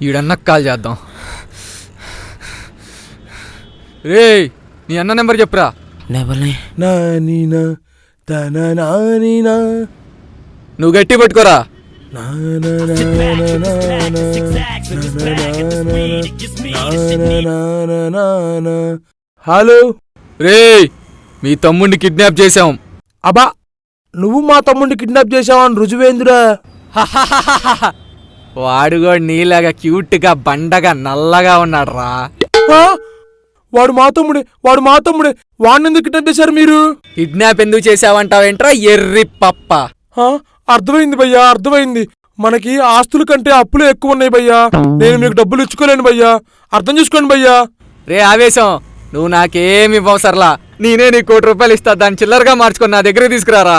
ఈడన్న call చేద్దాం రేయ్ నీ అన్న నెంబర్ చెప్పురా నువ్వు గట్టి పట్టుకోరా నా నా నా నా నా నా. నా నా నా నా నా నా నా. హలో రేయ్ మీ తమ్ముడిని కిడ్నాప్ చేశాం అబ్బా నువ్వు మా తమ్ముడిని కిడ్నాప్ చేసావని రుజువేందురా? వాడు కూడా నీలాగా క్యూట్గా బండగా నల్లగా ఉన్నాడు రా? వాడు మా తమ్ముడే వాడు మా తమ్ముడే. వాడిని ఎందుకు కిడ్నాప్ చేశారు మీరు? కిడ్నాప్ ఎందుకు చేసావంటావేంట్రా ఎర్రి పప్ప. ఆ? అర్థమైంది భయ్యా అర్థమైంది. మనకి ఆస్తుల కంటే అప్పులు ఎక్కువ ఉన్నాయి భయ్యా. నేను మీకు డబ్బులు ఇచ్చుకోలేను భయ్యా. అర్థం చేసుకోండి భయ్యా. రే ఆవేశం. నువ్వు నాకేమి ఇవ్వసర్లా నేనే నీ కోటి రూపాయలు ఇస్తా దాన్ని చిల్లరగా మార్చుకొని నా దగ్గర తీసుకురారా?